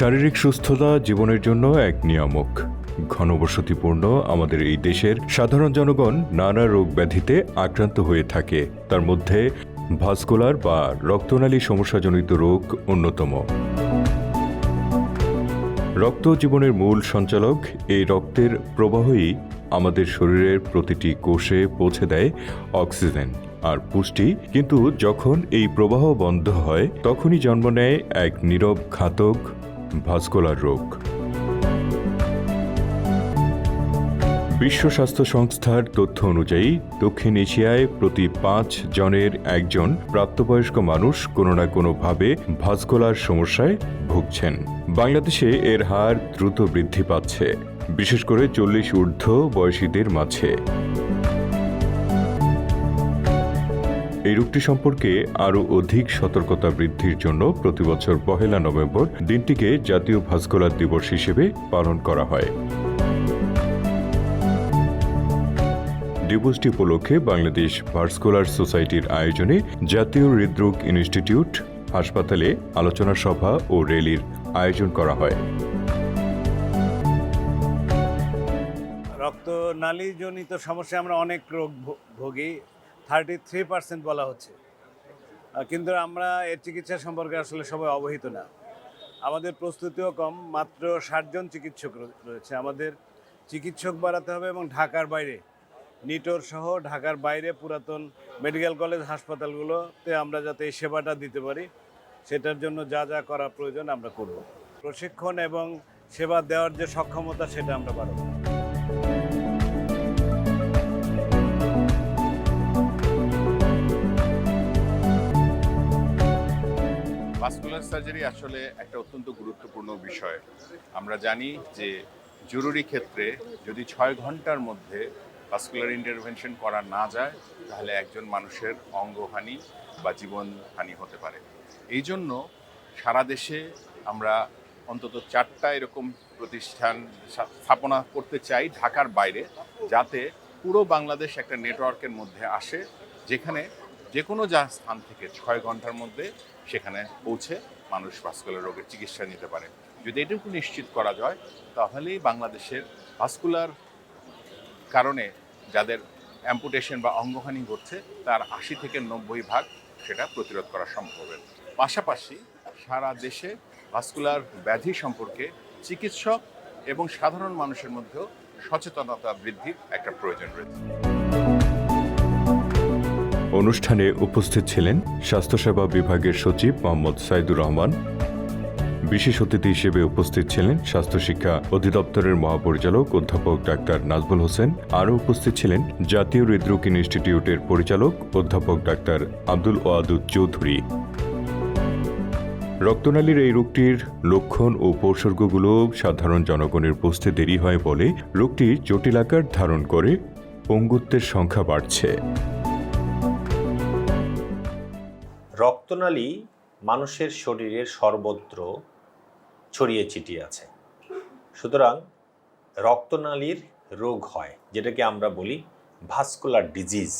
শারীরিক সুস্থতা জীবনের জন্য এক নিয়ামক। ঘনবসতিপূর্ণ আমাদের এই দেশের সাধারণ জনগণ নানা রোগ ব্যাধিতে আক্রান্ত হয়ে থাকে। তার মধ্যে ভাস্কুলার বা রক্তনালী সমস্যাজনিত রোগ অন্যতম। রক্ত জীবনের মূল সঞ্চালক এই রক্তের প্রবাহই আমাদের শরীরের প্রতিটি কোষে পৌঁছে দেয় অক্সিজেন আর পুষ্টি। কিন্তু যখন এই প্রবাহ বন্ধ হয়, তখনই জন্ম নেয় এক নীরব ঘাতক ভাস্কুলার রোগ। বিশ্ব স্বাস্থ্য সংস্থার তথ্য অনুযায়ী, দক্ষিণ এশিয়ায় প্রতি পাঁচ জনের একজন প্রাপ্তবয়স্ক মানুষ কোনো না কোনোভাবে ভাস্কুলার সমস্যায় ভুগছেন। বাংলাদেশে এর হার দ্রুত বৃদ্ধি পাচ্ছে, বিশেষ করে চল্লিশ ঊর্ধ্ব বয়সীদের মাঝে। এই রোগটি সম্পর্কে আরও অধিক সতর্কতা বৃদ্ধির জন্য প্রতিবছর পহেলা নভেম্বর দিনটিকে জাতীয় ভাস্কুলার দিবস হিসেবে পালন করা হয়। দিবসটি উপলক্ষে বাংলাদেশ ভাস্কুলার সোসাইটির আয়োজনে জাতীয় হৃদরোগ ইনস্টিটিউট হাসপাতালে আলোচনা সভা ও র্যালির আয়োজন করা হয়। রক্তনালীজনিত সমস্যা আমরা অনেক রোগ ভোগী। থার্টি থ্রি পার্সেন্ট বলা হচ্ছে। কিন্তু আমরা এর চিকিৎসা সম্পর্কে আসলে সবাই অবহিত না। আমাদের প্রস্তুতিও কম, মাত্র ষাটজন চিকিৎসক রয়েছে। আমাদের চিকিৎসক বাড়াতে হবে এবং ঢাকার বাইরে, নিটোর সহ ঢাকার বাইরে পুরাতন মেডিকেল কলেজ হাসপাতালগুলোতে আমরা যাতে এই সেবাটা দিতে পারি, সেটার জন্য যা যা করা প্রয়োজন আমরা করব। প্রশিক্ষণ এবং সেবা দেওয়ার যে সক্ষমতা, সেটা আমরা বাড়াবো। ভাস্কুলার সার্জারি আসলে একটা অত্যন্ত গুরুত্বপূর্ণ বিষয়। আমরা জানি যে জরুরি ক্ষেত্রে যদি ছয় ঘণ্টার মধ্যে ভাস্কুলার ইন্টারভেনশন করা না যায়, তাহলে একজন মানুষের অঙ্গহানি বা জীবনহানি হতে পারে। এই জন্য সারা দেশে আমরা অন্তত চারটা এরকম প্রতিষ্ঠান স্থাপনা করতে চাই ঢাকার বাইরে, যাতে পুরো বাংলাদেশ একটা নেটওয়ার্কের মধ্যে আসে, যেখানে যে কোনো যা স্থান থেকে ছয় ঘণ্টার মধ্যে সেখানে পৌঁছে মানুষ ভাস্কুলার রোগের চিকিৎসা নিতে পারে। যদি এটুকু নিশ্চিত করা যায়, তাহলেই বাংলাদেশের ভাস্কুলার কারণে যাদের অ্যাম্পুটেশন বা অঙ্গহানি ঘটছে, তার আশি থেকে নব্বই ভাগ সেটা প্রতিরোধ করা সম্ভব হবে। পাশাপাশি সারা দেশে ভাস্কুলার ব্যাধি সম্পর্কে চিকিৎসক এবং সাধারণ মানুষের মধ্যেও সচেতনতা বৃদ্ধির একটা প্রয়োজন রয়েছে। অনুষ্ঠানে উপস্থিত ছিলেন স্বাস্থ্যসেবা বিভাগের সচিব মোহাম্মদ সাইদুর রহমান। বিশেষ অতিথি হিসেবে উপস্থিত ছিলেন স্বাস্থ্য শিক্ষা অধিদপ্তরের মহাপরিচালক অধ্যাপক ডাক্তার নাজমুল হোসেন। আরও উপস্থিত ছিলেন জাতীয় হৃদরোগ ইনস্টিটিউটের পরিচালক অধ্যাপক ডাক্তার আব্দুল ওয়াদুদ চৌধুরী। রক্তনালীর এই রোগটির লক্ষণ ও উপসর্গগুলো সাধারণ জনগণের বুঝতে দেরি হয় বলে রোগটি জটিল আকার ধারণ করে পঙ্গুত্বের সংখ্যা বাড়ছে। রক্তনালী মানুষের শরীরের সর্বত্র ছড়িয়ে ছিটিয়ে আছে। সুতরাং রক্তনালীর রোগ হয়, যেটাকে আমরা বলি ভাস্কুলার ডিজিজ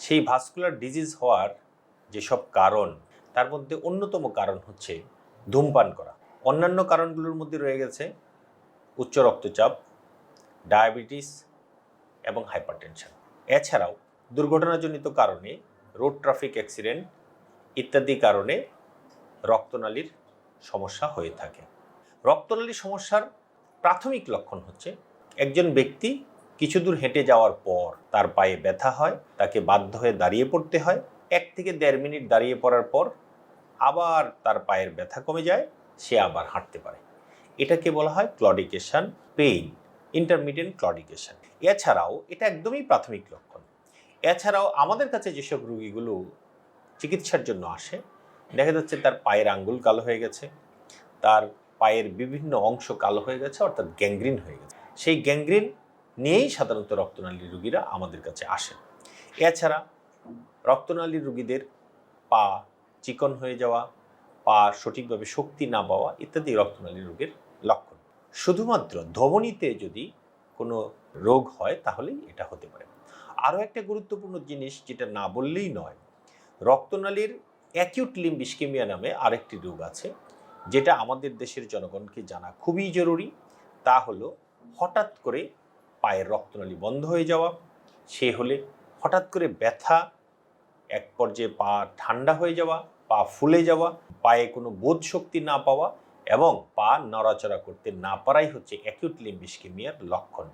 সেই ভাস্কুলার ডিজিজ হওয়ার যেসব কারণ, তার মধ্যে অন্যতম কারণ হচ্ছে ধূমপান করা। অন্যান্য কারণগুলোর মধ্যে রয়ে গেছে উচ্চ রক্তচাপ ডায়াবেটিস এবং হাইপারটেনশন এছাড়াও দুর্ঘটনাজনিত কারণে রোড ট্রাফিক অ্যাক্সিডেন্ট ইত্যাদি কারণে রক্তনালীর সমস্যা হয়ে থাকে। রক্তনালীর সমস্যার প্রাথমিক লক্ষণ হচ্ছে একজন ব্যক্তি কিছু দূর হেঁটে যাওয়ার পর তার পায়ে ব্যথা হয়, তাকে বাধ্য হয়ে দাঁড়িয়ে পড়তে হয়, এক থেকে দেড় মিনিট দাঁড়িয়ে পড়ার পর আবার তার পায়ের ব্যথা কমে যায়, সে আবার হাঁটতে পারে। এটাকে বলা হয় ক্লডিকেশন পেইন ইন্টারমিডিয়েন্ট ক্লডিকেশন এছাড়াও এটা একদমই প্রাথমিক লক্ষণ। এছাড়াও আমাদের কাছে যেসব রোগীগুলো চিকিৎসার জন্য আসে। দেখা যাচ্ছে তার পায়ের আঙ্গুল কালো হয়ে গেছে, তার পায়ের বিভিন্ন অংশ কালো হয়ে গেছে, অর্থাৎ গ্যাংগ্রিন হয়ে গেছে। সেই গ্যাংগ্রিন নিয়েই সাধারণত রক্তনালী রুগীরা আমাদের কাছে আসে এছাড়া রক্তনালী রুগীদের পা চিকন হয়ে যাওয়া, পা সঠিকভাবে শক্তি না পাওয়া ইত্যাদি রক্তনালী রোগের লক্ষণ। শুধুমাত্র ধমনীতে যদি কোনো রোগ হয় তাহলেই এটা হতে পারে। আরও একটা গুরুত্বপূর্ণ জিনিস যেটা না বললেই নয় রক্তনালীর অ্যাকিউট লিম্ব ইস্কেমিয়া নামে আরেকটি রোগ আছে, যেটা আমাদের দেশের জনগণকে জানা খুবই জরুরি। তা হলো হঠাৎ করে পায়ের রক্তনালী বন্ধ হয়ে যাওয়া। সে হলে হঠাৎ করে ব্যথা, এক পর্যায়ে পা ঠান্ডা হয়ে যাওয়া, পা ফুলে যাওয়া, পায়ে কোনো বোধ শক্তি না পাওয়া এবং পা নড়াচড়া করতে না পারাই হচ্ছে অ্যাকিউট লিম্বিস্কিমিয়ার লক্ষণ।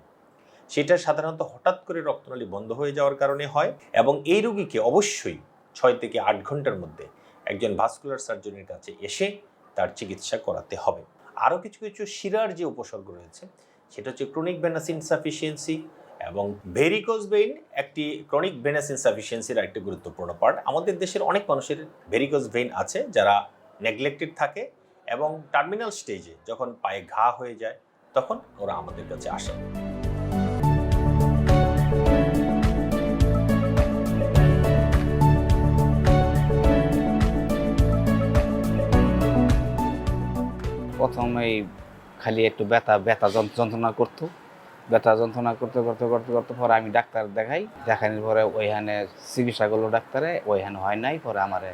সেটা সাধারণত হঠাৎ করে রক্তনালী বন্ধ হয়ে যাওয়ার কারণে হয় এবং এই রোগীকে অবশ্যই ছয় থেকে আট ঘণ্টার মধ্যে একজন ভাস্কুলার সার্জনের কাছে এসে তার চিকিৎসা করাতে হবে। আরও কিছু কিছু শিরার যে উপসর্গ রয়েছে, সেটা হচ্ছে ক্রনিক ভেনাস ইনসাফিসিয়েন্সি এবং ভেরিকোজ ভেইন একটি ক্রনিক ভেনাস ইনসাফিসিয়েন্সির একটি গুরুত্বপূর্ণ পার্ট আমাদের দেশের অনেক মানুষের ভেরিকোজ ভেইন আছে যারা নেগলেক্টেড থাকে এবং টার্মিনাল স্টেজে যখন পায়ে ঘা হয়ে যায়, তখন ওরা আমাদের কাছে আসে। প্রথমেই খালি একটু ব্যথা ব্যথা যন্ত্রণা করতো। ব্যথা যন্ত্রণা করতে করতে করতে করতে পরে আমি ডাক্তার দেখাই। দেখানোর পরে ওইখানে চিকিৎসা করল ডাক্তারে, ওইখানে হয় নাই। পরে আমারে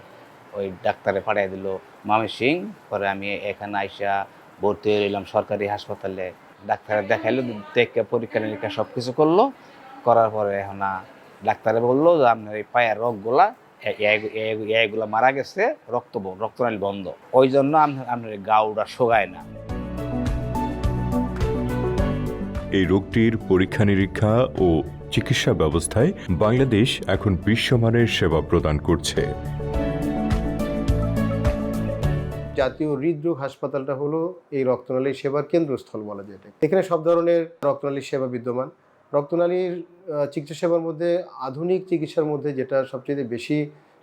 ওই ডাক্তারে পাঠিয়ে দিল মামি সিং। পরে আমি এখানে আইসা ভর্তি হয়ে রইলাম সরকারি হাসপাতালে। ডাক্তারে দেখাইলো, দেখে পরীক্ষা নিরীক্ষা সব কিছু করল। করার পরে এখন ডাক্তারে বলল যে, আপনার এই পায়ের রোগগুলা এগুলা মারা গেছে রক্ত রক্তনালী বন্ধ। ওই জন্য আপনার গাউটা শোগায় না। এই রোগটির পরীক্ষা নিরীক্ষা ও চিকিৎসা ব্যবস্থায় বাংলাদেশ এখন বিশ্বমানের সেবা প্রদান করছে। জাতীয় হৃদরোগ হাসপাতালটা হলো এই রক্তনালী সেবার কেন্দ্রস্থল বলা যায় এখানে সব ধরনের রক্তনালীর সেবা বিদ্যমান। রক্তনালীর চিকিৎসা সেবার মধ্যে, আধুনিক চিকিৎসার মধ্যে যেটা সবচেয়ে বেশি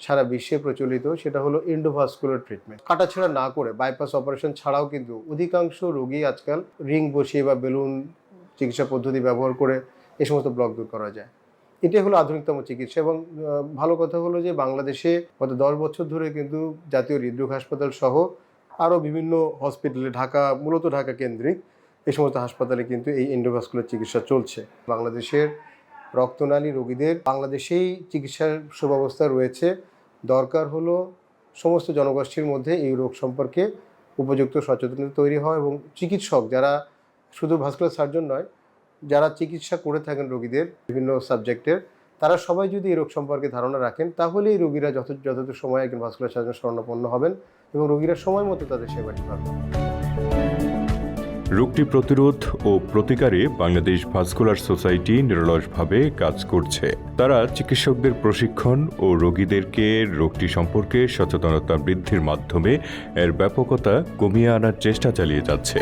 সারা বিশ্বে প্রচলিত, সেটা হলো এন্ডোভাস্কুলার ট্রিটমেন্ট কাটাছেড়া না করে বাইপাস অপারেশন ছাড়াও কিন্তু অধিকাংশ রোগী আজকাল রিং বসিয়ে বা বেলুন চিকিৎসা পদ্ধতি ব্যবহার করে এ সমস্ত ব্লক দূর করা যায়। এটাই হলো আধুনিকতম চিকিৎসা এবং ভালো কথা হলো যে বাংলাদেশে গত দশ বছর ধরে কিন্তু জাতীয় হৃদরোগ হাসপাতাল সহ আরও বিভিন্ন হসপিটালে ঢাকা, মূলত ঢাকা কেন্দ্রিক এই সমস্ত হাসপাতালে কিন্তু এই এন্ডোভাস্কুলার চিকিৎসা চলছে। বাংলাদেশের রক্তনালী রোগীদের বাংলাদেশেই চিকিৎসার সুব্যবস্থা রয়েছে। দরকার হলো সমস্ত জনগোষ্ঠীর মধ্যে এই রোগ সম্পর্কে উপযুক্ত সচেতনতা তৈরি হয় এবং চিকিৎসক যারা শুধু ভাস্কুলার সার্জন নয়, যারা চিকিৎসা করে থাকেন রোগীদের বিভিন্ন সাবজেক্টের, তারা সবাই যদি এই রোগ সম্পর্কে ধারণা রাখেন তাহলে এই রোগীরা যথাযথ সময়ে একজন ভাস্কুলার সার্জন শরণাপন্ন হবেন এবং রোগীরা সময় মতো তাদের সেবাটি পাবেন রোগটি প্রতিরোধ ও প্রতিকারে বাংলাদেশ ভাস্কুলার সোসাইটি নিরলসভাবে কাজ করছে। তারা চিকিৎসকদের প্রশিক্ষণ ও রোগীদেরকে রোগটি সম্পর্কে সচেতনতা বৃদ্ধির মাধ্যমে এর ব্যাপকতা কমিয়ে আনার চেষ্টা চালিয়ে যাচ্ছে।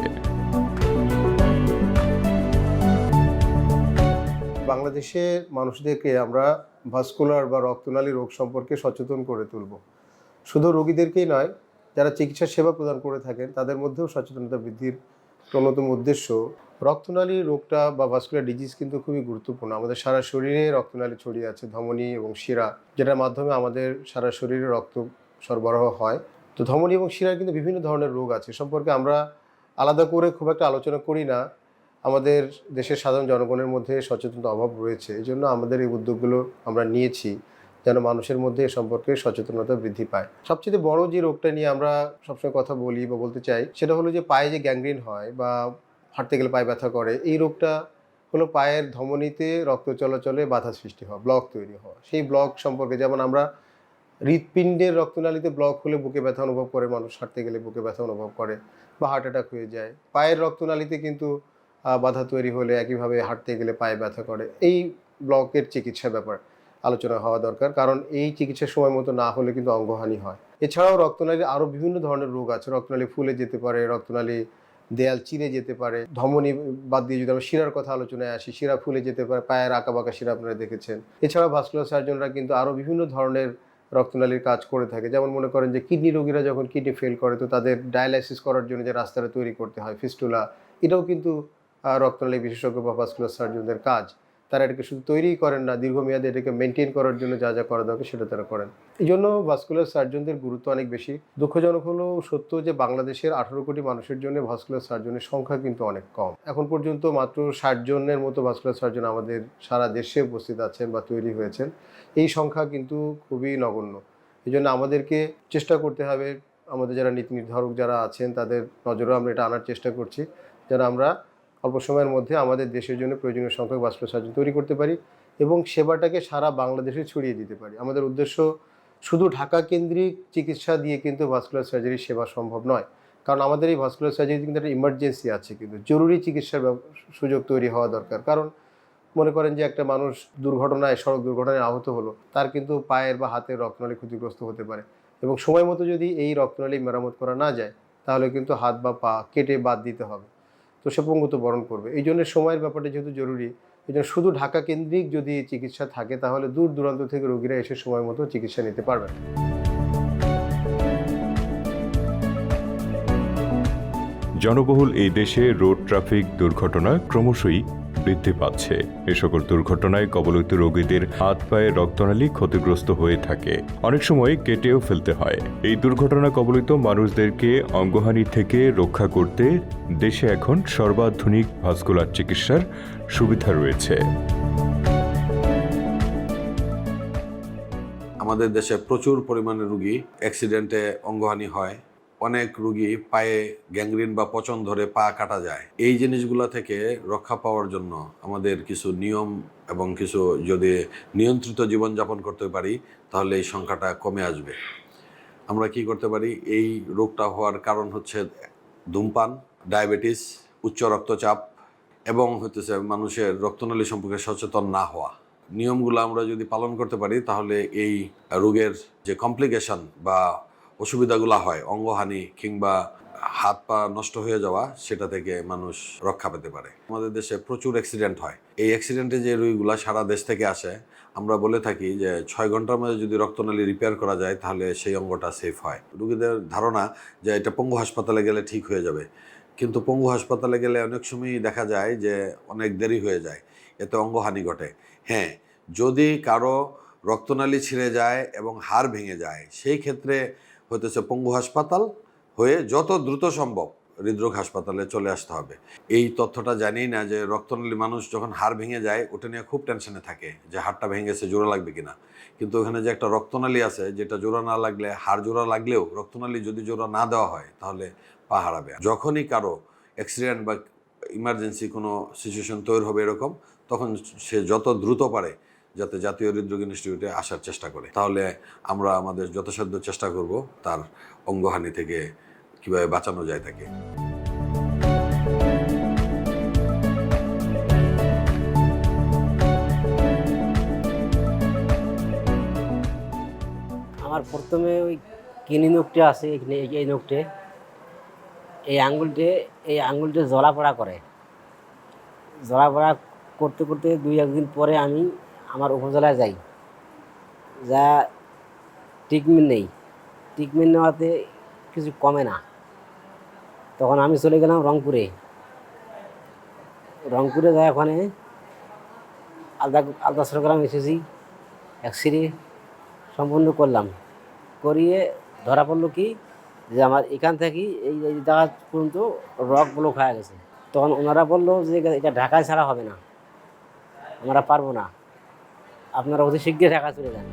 বাংলাদেশে মানুষদেরকে আমরা ভাস্কুলার বা রক্তনালী রোগ সম্পর্কে সচেতন করে তুলব। শুধু রোগীদেরকেই নয়, যারা চিকিৎসা সেবা প্রদান করে থাকেন, তাদের মধ্যেও সচেতনতা বৃদ্ধির অন্যতম উদ্দেশ্য, রক্তনালী রোগটা বা ভাস্কুলার ডিজিজ কিন্তু খুবই গুরুত্বপূর্ণ। আমাদের সারা শরীরে রক্তনালী ছড়িয়ে আছে, ধমনী এবং শিরা, যেটার মাধ্যমে আমাদের সারা শরীরে রক্ত সরবরাহ হয়। তো ধমনী এবং শিরার কিন্তু বিভিন্ন ধরনের রোগ আছে সম্পর্কে আমরা আলাদা করে খুব একটা আলোচনা করি না। আমাদের দেশের সাধারণ জনগণের মধ্যে সচেতনতা অভাব রয়েছে এই জন্য আমাদের এই উদ্যোগগুলো আমরা নিয়েছি। যেন মানুষের মধ্যে এ সম্পর্কে সচেতনতা বৃদ্ধি পায়। সবচেয়ে বড় যে রোগটা নিয়ে আমরা সবসময় কথা বলি বা বলতে চাই, সেটা হলো যে পায়ে যে গ্যাংগ্রিন হয় বা হাঁটতে গেলে পায়ে ব্যথা করে, এই রোগটা হলো পায়ের ধমনীতে রক্ত চলাচলে বাধা সৃষ্টি হওয়া, ব্লক তৈরি হওয়া। সেই ব্লক সম্পর্কে যেমন আমরা হৃৎপিণ্ডের রক্তনালীতে ব্লক হলে বুকে ব্যথা অনুভব করে, মানুষ হাঁটতে গেলে বুকে ব্যথা অনুভব করে বা হার্ট অ্যাটাক হয়ে যায়। পায়ের রক্তনালীতে কিন্তু বাধা তৈরি হলে একইভাবে হাঁটতে গেলে পায়ে ব্যথা করে। এই ব্লকের চিকিৎসা ব্যাপার। আলোচনা হওয়া দরকার, কারণ এই চিকিৎসার সময় মতো না হলে কিন্তু অঙ্গহানি হয়। এছাড়াও রক্তনালীর আরও বিভিন্ন ধরনের রোগ আছে। রক্তনালী ফুলে যেতে পারে, রক্তনালী দেয়াল চিরে যেতে পারে। ধমনী বাদ দিয়ে যদি আমরা শিরার কথা আলোচনায় আসি, শিরা ফুলে যেতে পারে, পায়ের আঁকা বাঁকা শিরা আপনারা দেখেছেন। এছাড়াও ভাস্কুলার সার্জনরা কিন্তু আরও বিভিন্ন ধরনের রক্তনালীর কাজ করে থাকে। যেমন মনে করেন যে কিডনি রোগীরা যখন কিডনি ফেল করে, তো তাদের ডায়ালাইসিস করার জন্য যে রাস্তাটা তৈরি করতে হয় ফিস্টুলা এটাও কিন্তু রক্তনালী বিশেষজ্ঞ বা ভাস্কুলার সার্জনদের কাজ। তারা এটাকে শুধু তৈরিই করেন না, দীর্ঘমেয়াদে এটাকে মেনটেন করার জন্য যা যা করা দরকার সেটা তারা করেন। এই জন্য ভাস্কুলার সার্জনদের গুরুত্ব অনেক বেশি। দুঃখজনক হলো সত্য যে বাংলাদেশের আঠারো কোটি মানুষের জন্য ভাস্কুলার সার্জনের সংখ্যা কিন্তু অনেক কম। এখন পর্যন্ত মাত্র ষাট জনের মতো ভাস্কুলার সার্জন আমাদের সারা দেশে উপস্থিত আছেন বা তৈরি হয়েছেন। এই সংখ্যা কিন্তু খুবই নগণ্য। এই জন্য আমাদেরকে চেষ্টা করতে হবে, আমাদের যারা নীতি নির্ধারক যারা আছেন তাদের নজরেও আমরা এটা আনার চেষ্টা করছি, যেন আমরা অল্প সময়ের মধ্যে আমাদের দেশের জন্য প্রয়োজনীয় সংখ্যক ভাস্কুলার সার্জন তৈরি করতে পারি এবং সেবাটাকে সারা বাংলাদেশে ছড়িয়ে দিতে পারি। আমাদের উদ্দেশ্য শুধু ঢাকা কেন্দ্রিক চিকিৎসা দিয়ে কিন্তু ভাস্কুলার সার্জারির সেবা সম্ভব নয়। কারণ আমাদের এই ভাস্কুলার সার্জারি কিন্তু একটা ইমার্জেন্সি আছে কিন্তু, জরুরি চিকিৎসার সুযোগ তৈরি হওয়া দরকার। কারণ মনে করেন যে একটা মানুষ দুর্ঘটনায়, সড়ক দুর্ঘটনায় আহত হলো, তার কিন্তু পায়ের বা হাতের রক্তনালী ক্ষতিগ্রস্ত হতে পারে এবং সময় মতো যদি এই রক্তনালী মেরামত করা না যায়, তাহলে কিন্তু হাত বা পা কেটে বাদ দিতে হবে। তো সে পঙ্গুত্ব বরণ করবে। এই জন্য সময়ের ব্যাপারটা যেহেতু জরুরি, এই জন্য শুধু ঢাকা কেন্দ্রিক যদি চিকিৎসা থাকে, তাহলে দূর দূরান্ত থেকে রোগীরা এসে সময় মতো চিকিৎসা নিতে পারবেন। জনবহুল এই দেশে রোড ট্রাফিক দুর্ঘটনা ক্রমশই বৃদ্ধি পাচ্ছে। এ সকল দুর্ঘটনায় কবলিত রোগীদের হাত পায়ে রক্তনালী ক্ষতিগ্রস্ত হয়ে থাকে। অনেক সময় কেটেও ফেলতে হয়। এই দুর্ঘটনা কবলিত মানুষদেরকে অঙ্গহানি থেকে রক্ষা করতে দেশে এখন সর্বাধুনিক ভাস্কুলার চিকিৎসার সুবিধা রয়েছে। আমাদের দেশে প্রচুর পরিমাণে রুগী অ্যাক্সিডেন্টে অঙ্গহানি হয়। অনেক রুগী পায়ে গ্যাংগ্রিন বা পচন ধরে পা কাটা যায়। এই জিনিসগুলো থেকে রক্ষা পাওয়ার জন্য আমাদের কিছু নিয়ম এবং কিছু যদি নিয়ন্ত্রিত জীবনযাপন করতে পারি, তাহলে এই সংখ্যাটা কমে আসবে। আমরা কি করতে পারি? এই রোগটা হওয়ার কারণ হচ্ছে ধূমপান, ডায়াবেটিস, উচ্চ রক্তচাপ এবং হতেছে মানুষের রক্তনালী সম্পর্কে সচেতন না হওয়া। নিয়মগুলো আমরা যদি পালন করতে পারি, তাহলে এই রোগের যে কমপ্লিকেশন বা অসুবিধাগুলো হয়, অঙ্গহানি কিংবা হাত পা নষ্ট হয়ে যাওয়া, সেটা থেকে মানুষ রক্ষা পেতে পারে। আমাদের দেশে প্রচুর অ্যাক্সিডেন্ট হয়। এই অ্যাক্সিডেন্টে যে রোগীগুলো সারা দেশ থেকে আসে, আমরা বলে থাকি যে ছয় ঘণ্টার মধ্যে যদি রক্তনালী রিপেয়ার করা যায়, তাহলে সেই অঙ্গটা সেফ হয়। রুগীদের ধারণা যে এটা পঙ্গু হাসপাতালে গেলে ঠিক হয়ে যাবে। কিন্তু পঙ্গু হাসপাতালে গেলে অনেক সময়ই দেখা যায় যে অনেক দেরি হয়ে যায়, এতে অঙ্গহানি ঘটে। হ্যাঁ যদি কারও রক্তনালী ছিঁড়ে যায় এবং হাড় ভেঙে যায়, সেই ক্ষেত্রে হতেছে পঙ্গু হাসপাতাল হয়ে যত দ্রুত সম্ভব হৃদরোগ হাসপাতালে চলে আসতে হবে। এই তথ্যটা জানি না যে রক্তনালী মানুষ যখন হাড় ভেঙে যায়, ওটা নিয়ে খুব টেনশনে থাকে যে হাড়টা ভেঙে গেছে, জোড়া লাগবে কিনা। কিন্তু ওখানে যে একটা রক্তনালী আছে, যেটা জোড়া না লাগলে, হাড় জোড়া লাগলেও রক্তনালী যদি জোড়া না দেওয়া হয়, তাহলে পা হারাবে। যখনই কারও অ্যাক্সিডেন্ট বা ইমার্জেন্সি কোনো সিচুয়েশন তৈরি হবে এরকম, তখন সে যত দ্রুত পারে যাতে জাতীয় হৃদরোগ ইনস্টিটিউটে আসার চেষ্টা করে। তাহলে আমরা আমাদের যথাসাধ্য চেষ্টা করব তার অঙ্গহানি থেকে কীভাবে বাঁচানো যায় তাকে। আমার প্রথমে ওই কিনি নোকটা আছে এখানে এই- নোকটে এই আঙ্গুলটে এই আঙ্গুলটে জ্বলাপড়া করে। জ্বলাপড়া করতে করতে দুই একদিন পরে আমি আমার উপজেলায় যাই। যা ট্রিটমেন্ট নেই। ট্রিটমেন্ট নেওয়াতে কিছু কমে না। তখন আমি চলে গেলাম রংপুরে। রংপুরে যাই ওখানে আলদা আলদা আলদাসরগ্রাম এসেছি। এক্সরে সম্পূর্ণ করলাম। করিয়ে ধরা পড়ল কি যে আমার এখান থেকে এই এই জায়গা পর্যন্ত রক ব্লক হয়ে গেছে। তখন ওনারা বলল যে এটা ঢাকায় ছাড়া হবে না। আমরা পারব না। আপনারা অতি শীঘ্রই ঢাকা চলে যান।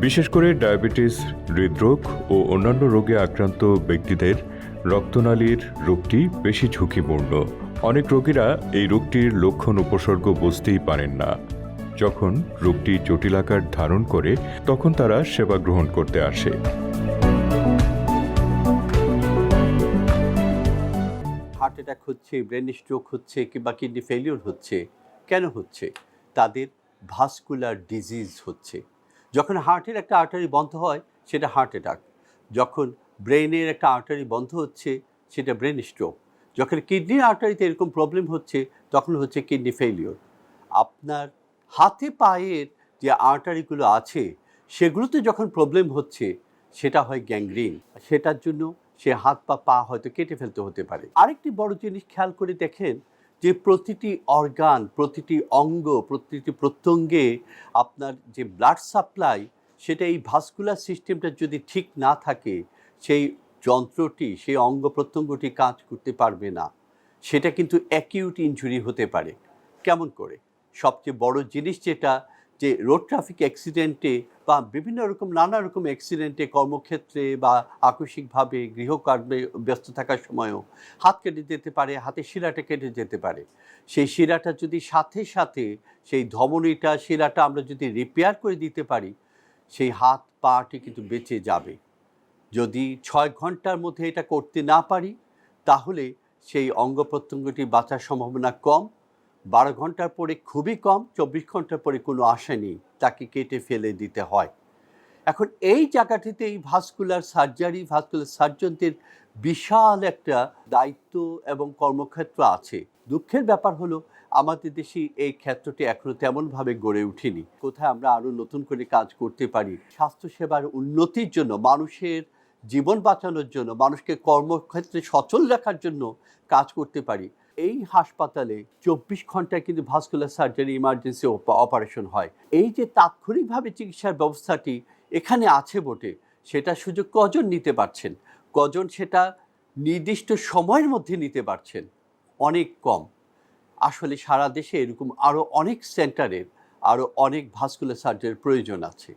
বিশেষ করে ডায়াবেটিস, হৃদরোগ ও অন্যান্য রোগে আক্রান্ত ব্যক্তিদের রক্তনালীর রোগটি বেশি ঝুঁকিপূর্ণ। অনেক রোগীরা এই রোগটির লক্ষণ উপসর্গ বুঝতেই পারেন না। যখন রোগটি জটিল আকার ধারণ করে, তখন তারা সেবা গ্রহণ করতে আসে। হার্ট অ্যাটাক হচ্ছে ব্রেন স্ট্রোক হচ্ছে কিংবা কিডনি ফেলিওর হচ্ছে, কেন হচ্ছে? তাদের ভাস্কুলার ডিজিজ হচ্ছে। যখন হার্টের একটা আর্টারি বন্ধ হয়, সেটা হার্ট অ্যাটাক যখন ব্রেনের একটা আর্টারি বন্ধ হচ্ছে, সেটা ব্রেন স্ট্রোক যখন কিডনির আর্টারিতে এরকম প্রবলেম হচ্ছে, তখন হচ্ছে কিডনি ফেলিওর আপনার হাতে পায়ের যে আর্টারিগুলো আছে, সেগুলোতে যখন প্রবলেম হচ্ছে, সেটা হয় গ্যাংগ্রিন সেটার জন্য সে হাত পা পা হয়তো কেটে ফেলতে হতে পারে। আরেকটি বড় জিনিস খেয়াল করে দেখেন যে প্রতিটি অর্গান, প্রতিটি অঙ্গ, প্রতিটি প্রত্যঙ্গে আপনার যে ব্লাড সাপ্লাই সেটা এই ভাস্কুলার সিস্টেমটা যদি ঠিক না থাকে, সেই যন্ত্রটি, সেই অঙ্গ প্রত্যঙ্গটি কাজ করতে পারবে না। সেটা কিন্তু অ্যাকিউট ইঞ্জুরি হতে পারে। কেমন করে? সবচেয়ে বড় জিনিস যেটা যে রোড ট্রাফিক অ্যাক্সিডেন্টে বা বিভিন্ন রকম, নানা রকম অ্যাক্সিডেন্টে কর্মক্ষেত্রে বা আকস্মিকভাবে গৃহকর্মে ব্যস্ত থাকার সময়ও হাত কেটে যেতে পারে, হাতে শিরাটা কেটে যেতে পারে। সেই শিরাটা যদি সাথে সাথে, সেই ধমনীটা, শিরাটা আমরা যদি রিপেয়ার করে দিতে পারি, সেই হাত পাটি কিন্তু বেঁচে যাবে। যদি ছয় ঘণ্টার মধ্যে এটা করতে না পারি, তাহলে সেই অঙ্গ প্রত্যঙ্গটি বাঁচার সম্ভাবনা কম বারো ঘণ্টার পরে খুবই কম, চব্বিশ ঘণ্টার পরে কোনো আশা নেই তাকে কেটে ফেলে দিতে হয়। এখন এই জায়গাটিতেই ভাস্কুলার সার্জারি, ভাস্কুলার সার্জনদের বিশাল একটা দায়িত্ব এবং কর্মক্ষেত্র আছে। দুঃখের ব্যাপার হলো, আমাদের দেশে এই ক্ষেত্রটি এখনও তেমনভাবে গড়ে ওঠেনি কোথায় আমরা আরও নতুন করে কাজ করতে পারি? স্বাস্থ্যসেবার উন্নতির জন্য, মানুষের জীবন বাঁচানোর জন্য, মানুষকে কর্মক্ষেত্রে সচল রাখার জন্য কাজ করতে পারি। এই হাসপাতালে চব্বিশ ঘন্টায় কিন্তু ভাস্কুলার সার্জারি ইমার্জেন্সি অপারেশন হয়। এই যে তাৎক্ষণিকভাবে চিকিৎসার ব্যবস্থাটি এখানে আছে বটে, সেটা সুযোগ কজন নিতে পারছেন? কজন সেটা নির্দিষ্ট সময়ের মধ্যে নিতে পারছেন? অনেক কম। আসলে সারা দেশে এরকম আরও অনেক সেন্টারের আরও অনেক ভাস্কুলার সার্জারির প্রয়োজন আছে।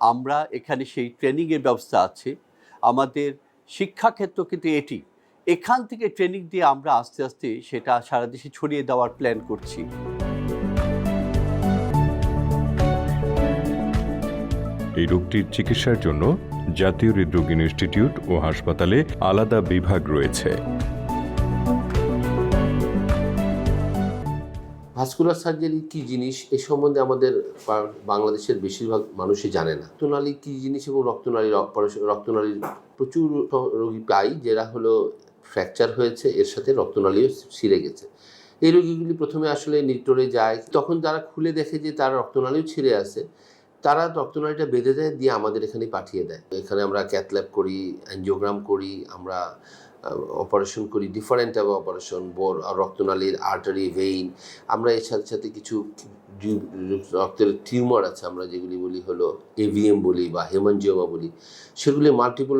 আমরা এখানে সেই ট্রেনিংয়ের ব্যবস্থা আছে। আমাদের শিক্ষাক্ষেত্র কিন্তু এটি। এখান থেকে ট্রেনিং দিয়ে আমরা আস্তে আস্তে সেটা সারা দেশে ছড়িয়ে দেওয়ার প্ল্যান করছি। এই রোগটির চিকিৎসার জন্য জাতীয় হৃদরোগ ইনস্টিটিউট ও হাসপাতালে আলাদা বিভাগ রয়েছে। ভাস্কুলার সার্জারি কি জিনিস? এ সম্বন্ধে আমাদের বাংলাদেশের বেশিরভাগ মানুষই জানে না। রক্তনালী কি জিনিস এবং রক্তনালীর অপারেশন রক্তনালীর প্রচুর রোগী পাই যারা হলো ফ্র্যাকচার হয়েছে, এর সাথে রক্তনালীও ছিঁড়ে গেছে। এই রোগীগুলি প্রথমে আসলে নিটোরে যায়। তখন তারা খুলে দেখে যে তার রক্তনালীও ছিঁড়ে আছে, তারা রক্তনালীটা বেঁধে দেয়, দিয়ে আমাদের এখানে পাঠিয়ে দেয়। এখানে আমরা ক্যাথল্যাব করি অ্যাঞ্জিওগ্রাম করি, আমরা অপারেশন করি ডিফারেন্ট টাইপ অপারেশন বোর রক্তনালীর আর্টারি ভেইন আমরা এর সাথে সাথে কিছু রক্তের টিউমার আছে আমরা যেগুলি বলি হলো এভিএম বলি বা হেমানজিওমা বলি। সেগুলি মাল্টিপল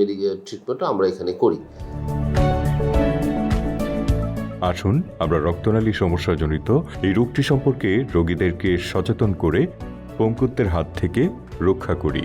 মেডিকেল ট্রিটমেন্টও আমরা এখানে করি। আসুন, আমরা রক্তনালী সমস্যাজনিত এই রোগটি সম্পর্কে রোগীদেরকে সচেতন করে পঙ্কুত্বের হাত থেকে রক্ষা করি।